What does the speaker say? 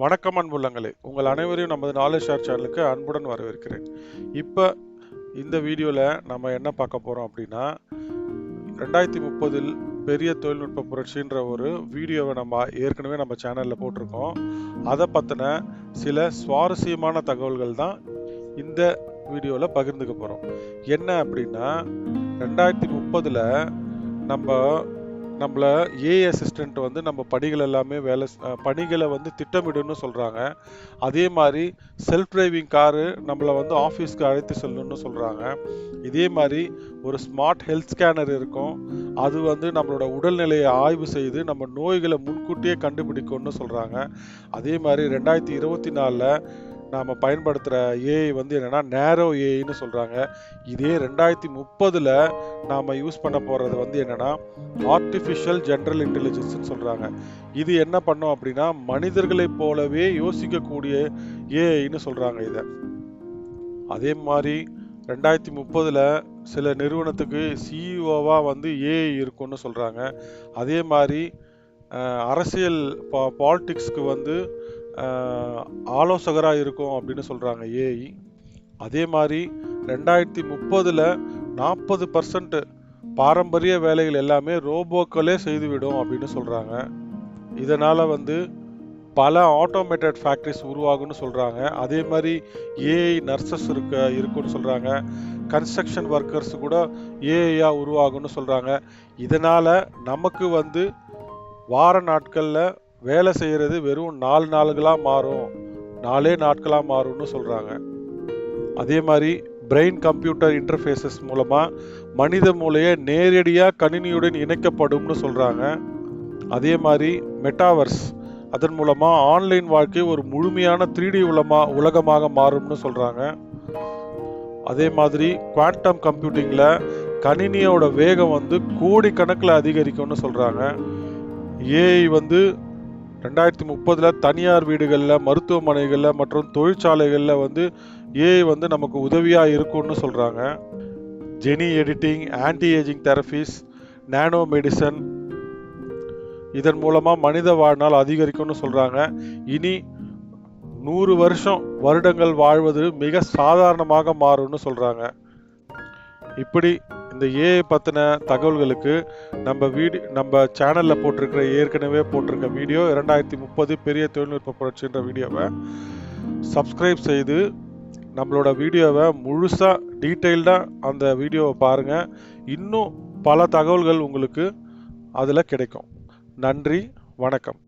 வணக்கம் அன்புள்ளங்களே உங்கள் அனைவரையும் நமது நாலேஜ் ஷேர் சேனலுக்கு அன்புடன் வரவேற்கிறேன். இப்போ இந்த வீடியோவில் நம்ம என்ன பார்க்க போகிறோம் அப்படின்னா ரெண்டாயிரத்தி முப்பதில் பெரிய தொழில்நுட்ப புரட்சின்ற ஒரு வீடியோவை நம்ம ஏற்கனவே நம்ம சேனலில் போட்டிருக்கோம். அதை பற்றின சில சுவாரஸ்யமான தகவல்கள் தான் இந்த வீடியோவில் பகிர்ந்துக்க போகிறோம் என்ன அப்படின்னா ரெண்டாயிரத்தி முப்பதில் நம்ம நம்மள ஏ அசிஸ்டண்ட் வந்து நம்ம பணிகள் எல்லாமே வேலை பணிகளை வந்து திட்டமிடுன்னு சொல்கிறாங்க அதே மாதிரி செல்ஃப் டிரைவிங் காரு நம்மளை வந்து ஆஃபீஸ்க்கு அழைத்து செல்லணும்னு சொல்கிறாங்க இதே மாதிரி ஒரு ஸ்மார்ட் ஹெல்த் ஸ்கேனர் இருக்கும். அது வந்து நம்மளோட உடல்நிலையை ஆய்வு செய்து நம்ம நோய்களை முன்கூட்டியே கண்டுபிடிக்கும்னு சொல்கிறாங்க அதே மாதிரி ரெண்டாயிரத்தி இருபத்தி நாலில் நாம் பயன்படுத்துகிற ஏஐ வந்து என்னென்னா நேரோ ஏஐன்னு சொல்கிறாங்க இதே ரெண்டாயிரத்தி முப்பதில் நாம் யூஸ் பண்ண போகிறது வந்து என்னென்னா ஆர்டிஃபிஷியல் ஜென்ரல் இன்டெலிஜென்ஸ்னு சொல்கிறாங்க இது என்ன பண்ணோம் அப்படின்னா மனிதர்களைப் போலவே யோசிக்கக்கூடிய ஏஐன்னு சொல்கிறாங்க இதை. அதே மாதிரி ரெண்டாயிரத்தி முப்பதில் சில நிறுவனத்துக்கு சிஇஓவாக வந்து ஏஐ இருக்கும்னு சொல்கிறாங்க அதே மாதிரி அரசியல் பா பாலிட்டிக்ஸ்க்கு வந்து ஆலோசகராக இருக்கும் அப்படின்னு சொல்கிறாங்க ஏஐ அதே மாதிரி ரெண்டாயிரத்தி முப்பதில் நாற்பது பர்சன்ட் பாரம்பரிய வேலைகள் எல்லாமே ரோபோக்களே செய்துவிடும் அப்படின்னு சொல்கிறாங்க இதனால் வந்து பல ஆட்டோமேட்டட் ஃபேக்ட்ரிஸ் உருவாகும்னு சொல்கிறாங்க அதே மாதிரி ஏஐ நர்சஸ் இருக்க இருக்குன்னு சொல்கிறாங்க கன்ஸ்ட்ரக்ஷன் ஒர்க்கர்ஸ் கூட ஏஐயாக உருவாகும்னு சொல்கிறாங்க இதனால் நமக்கு வந்து வார நாட்களில் வேலை செய்கிறது வெறும் நாலு நாளுகளாக மாறும். நாலே நாட்களாக மாறும்னு சொல்கிறாங்க அதே மாதிரி பிரெயின் கம்ப்யூட்டர் இன்டர்ஃபேஸஸ் மூலமாக மனித மூளையை நேரடியாக கணினியுடன் இணைக்கப்படும்னு சொல்கிறாங்க அதே மாதிரி மெட்டாவர்ஸ் அதன் மூலமாக ஆன்லைன் வாழ்க்கை ஒரு முழுமையான த்ரீடி உலமா உலகமாக மாறும்னு சொல்கிறாங்க அதே மாதிரி குவாண்டம் கம்ப்யூட்டிங்கில் கணினியோட வேகம் வந்து கோடிக்கணக்கில் அதிகரிக்கும்னு சொல்கிறாங்க ஏஐ வந்து ரெண்டாயிரத்தி முப்பதில் தனியார் வீடுகளில் மருத்துவமனைகளில் மற்றும் தொழிற்சாலைகளில் வந்து ஏஐ வந்து நமக்கு உதவியாக இருக்கும்னு சொல்கிறாங்க gene editing anti ageing therapies nano medicine இதன் மூலமாக மனித வாழ்நாள் அதிகரிக்கும்னு சொல்கிறாங்க இனி நூறு வருஷம் வருடங்கள் வாழ்வது மிக சாதாரணமாக மாறும்னு சொல்கிறாங்க இப்படி இந்த ஏஐ பற்றின தகவல்களுக்கு நம்ம வீடியோ நம்ம சேனலில் போட்டிருக்கிற ஏற்கனவே போட்டிருக்க வீடியோ இரண்டாயிரத்தி முப்பது பெரிய தொழில்நுட்ப புரட்சின்ற வீடியோவை சப்ஸ்கிரைப் செய்து நம்மளோட வீடியோவை முழுசாக டீட்டெயில்டாக அந்த வீடியோவை பாருங்கள் இன்னும் பல தகவல்கள் உங்களுக்கு அதில் கிடைக்கும். நன்றி வணக்கம்.